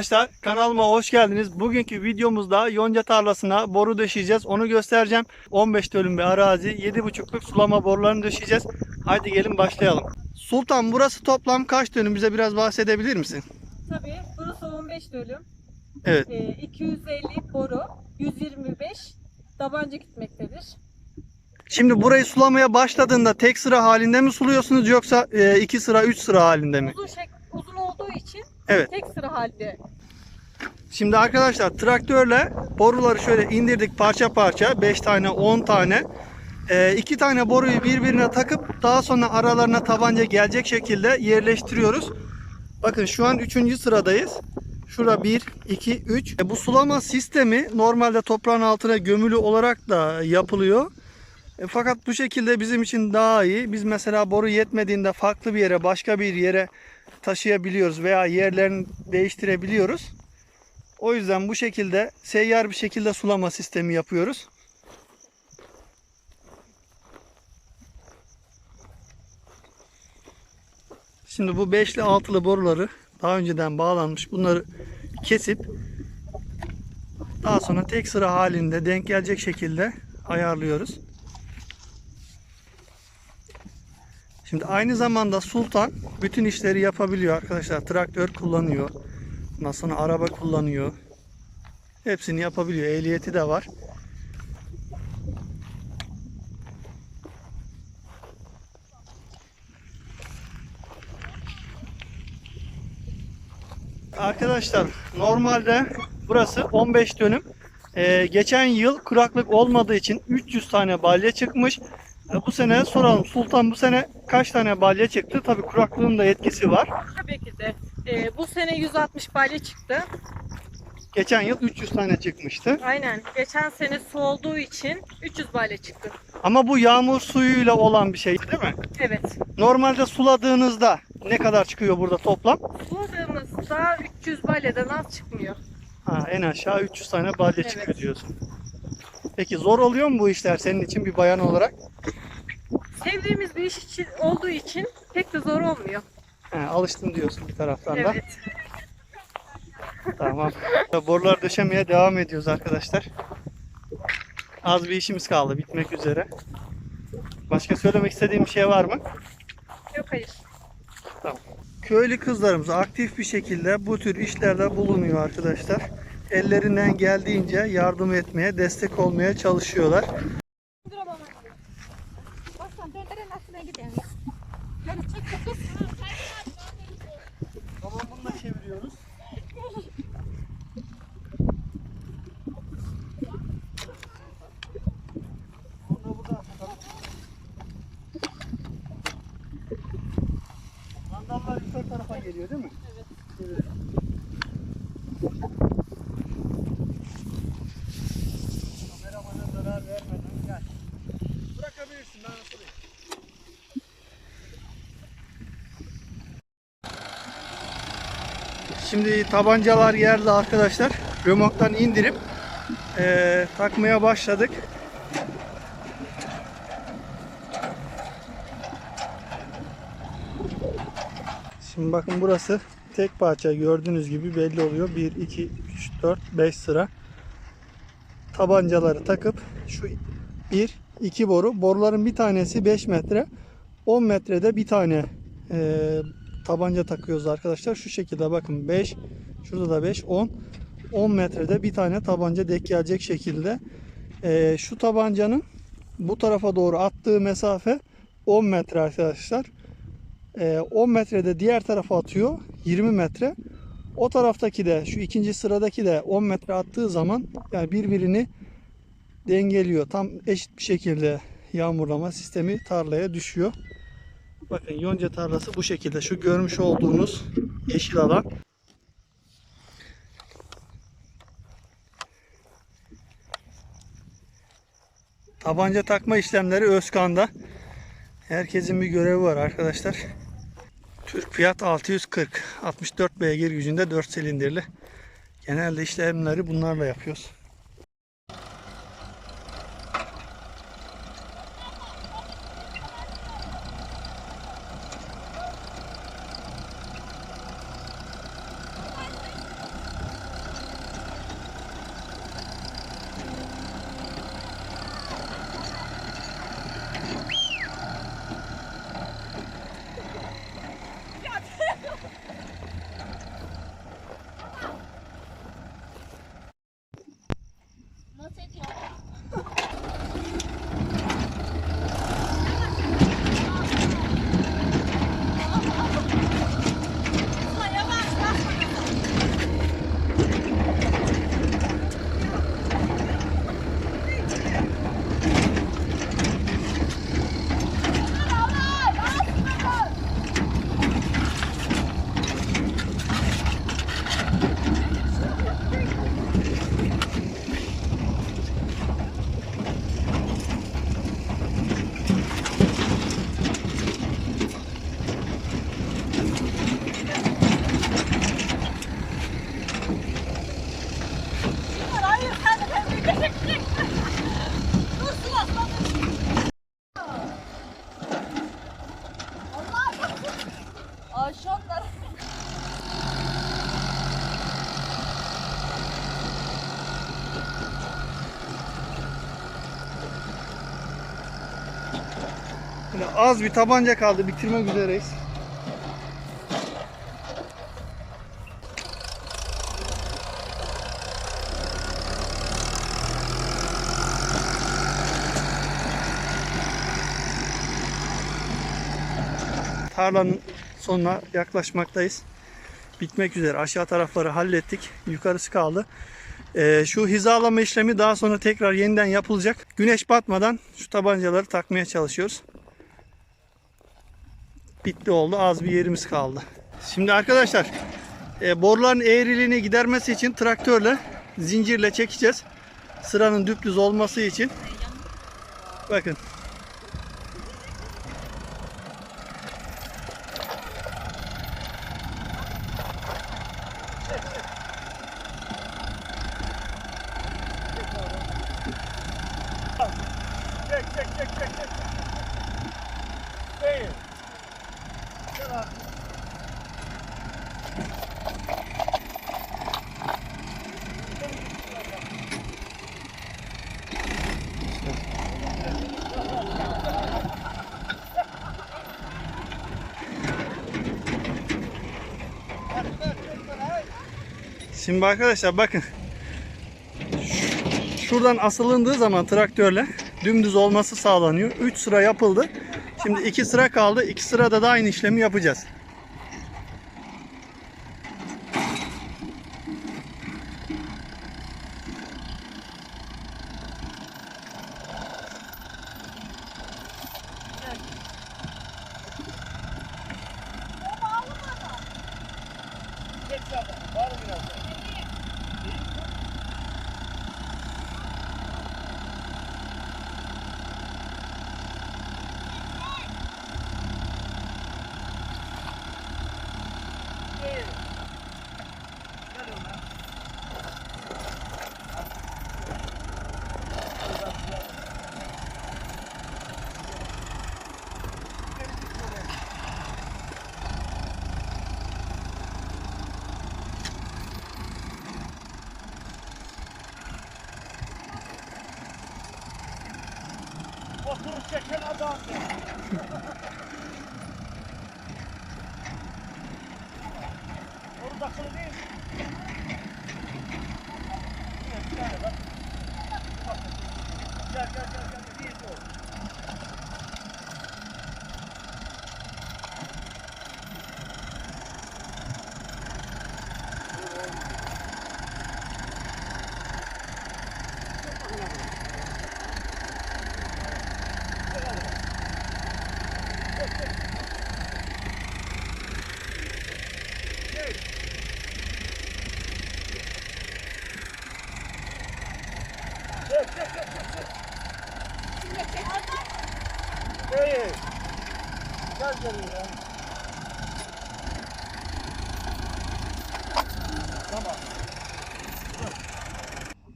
Arkadaşlar kanalıma hoş geldiniz. Bugünkü videomuzda yonca tarlasına boru döşeyeceğiz. Onu göstereceğim. 15 dönüm bir arazi. 7,5'luk sulama borularını döşeyeceğiz. Haydi gelin başlayalım. Sultan burası toplam kaç dönüm? Bize biraz bahsedebilir misin? Tabii burası 15 dönüm. Evet. Ee, 250 boru, 125 tabanca gitmektedir. Şimdi burayı sulamaya başladığında tek sıra halinde mi suluyorsunuz yoksa 2 sıra 3 sıra halinde mi? Uzun şek uzun olduğu için Evet. tek sıra halde. Şimdi arkadaşlar traktörle boruları şöyle indirdik parça parça 5 tane 10 tane. 2 tane boruyu birbirine takıp daha sonra aralarına tabanca gelecek şekilde yerleştiriyoruz. Bakın şu an 3. sıradayız. Şura 1, 2, 3. E, Bu sulama sistemi normalde toprağın altına gömülü olarak da yapılıyor. E, Fakat bu şekilde bizim için daha iyi. Biz mesela boru yetmediğinde farklı bir yere, başka bir yere taşıyabiliyoruz veya yerlerini değiştirebiliyoruz. O yüzden bu şekilde seyyar bir şekilde sulama sistemi yapıyoruz. Şimdi bu beşli altılı boruları daha önceden bağlanmış. Bunları kesip daha sonra tek sıra halinde denk gelecek şekilde ayarlıyoruz. Şimdi aynı zamanda Sultan bütün işleri yapabiliyor arkadaşlar. Traktör kullanıyor. Ondan sonra araba kullanıyor. Hepsini yapabiliyor. Ehliyeti de var. Arkadaşlar normalde burası 15 dönüm. Ee, geçen yıl kuraklık olmadığı için 300 tane balya çıkmış. Ee, bu sene soralım Sultan bu sene kaç tane balya çıktı? Tabii kuraklığın da etkisi var. Tabii ki de. Ee, bu sene 160 balya çıktı. Geçen yıl 300 tane çıkmıştı. Aynen. Geçen sene su olduğu için 300 balya çıktı. Ama bu yağmur suyuyla olan bir şey değil mi? Evet. Normalde suladığınızda ne kadar çıkıyor burada toplam? Suladığımızda 300 balyadan az çıkmıyor. Ha, en aşağı 300 tane balya Evet. çıkıyor diyorsun. Peki zor oluyor mu bu işler senin için bir bayan olarak? Sevdiğimiz bir iş için, olduğu için pek de zor olmuyor. Ha, alıştım diyorsun bir taraftan da. Evet. Tamam. Borular döşemeye devam ediyoruz arkadaşlar. Az bir işimiz kaldı bitmek üzere. Başka söylemek istediğim bir şey var mı? Yok hayır. Köylü kızlarımız aktif bir şekilde bu tür işlerde bulunuyor arkadaşlar. Ellerinden geldiğince yardım etmeye, destek olmaya çalışıyorlar. Geliyor değil mi? Evet. Kameramana zarar vermeden gel. Bırakabilirsin ben atlayayım. Şimdi tabancalar yerde arkadaşlar. Römoktan indirip eee, takmaya başladık. Şimdi bakın burası tek parça gördüğünüz gibi belli oluyor. 1, 2, 3, 4, 5 sıra. Tabancaları takıp şu 1, 2 boru. Boruların bir tanesi 5 metre. 10 metrede bir tane eee, tabanca takıyoruz arkadaşlar. Şu şekilde bakın 5, şurada da 5, 10. 10 metrede bir tane tabanca denk gelecek şekilde. Eee, şu tabancanın bu tarafa doğru attığı mesafe 10 metre arkadaşlar. Eee, 10 metrede diğer tarafa atıyor 20 metre. O taraftaki de şu ikinci sıradaki de 10 metre attığı zaman yani birbirini dengeliyor. Tam eşit bir şekilde yağmurlama sistemi tarlaya düşüyor. Bakın yonca tarlası bu şekilde. Şu görmüş olduğunuz yeşil alan. Tabanca takma işlemleri Özkan'da. Herkesin bir görevi var arkadaşlar. Türk Fiyat 640. 64 beygir gücünde 4 silindirli. Genelde işlemleri bunlarla yapıyoruz. Az bir tabanca kaldı. Bitirmek üzereyiz. Tarlanın sonuna yaklaşmaktayız. Bitmek üzere. Aşağı tarafları hallettik. Yukarısı kaldı. Ee, şu hizalama işlemi daha sonra tekrar yeniden yapılacak. Güneş batmadan şu tabancaları takmaya çalışıyoruz. Bitti oldu. Az bir yerimiz kaldı. Şimdi arkadaşlar e, boruların eğriliğini gidermesi için traktörle zincirle çekeceğiz. Sıranın düptüz olması için. Bakın. Şimdi arkadaşlar bakın. Şuradan asılındığı zaman traktörle dümdüz olması sağlanıyor. 3 sıra yapıldı. Şimdi 2 sıra kaldı. 2 sırada da aynı işlemi yapacağız. Kurczę, na datę!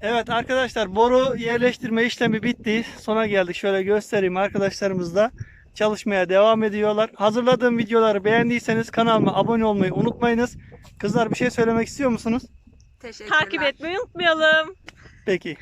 Evet arkadaşlar boru yerleştirme işlemi bitti. Sona geldik. Şöyle göstereyim. Arkadaşlarımız da çalışmaya devam ediyorlar. Hazırladığım videoları beğendiyseniz kanalıma abone olmayı unutmayınız. Kızlar bir şey söylemek istiyor musunuz? Teşekkürler. Takip etmeyi unutmayalım. Peki.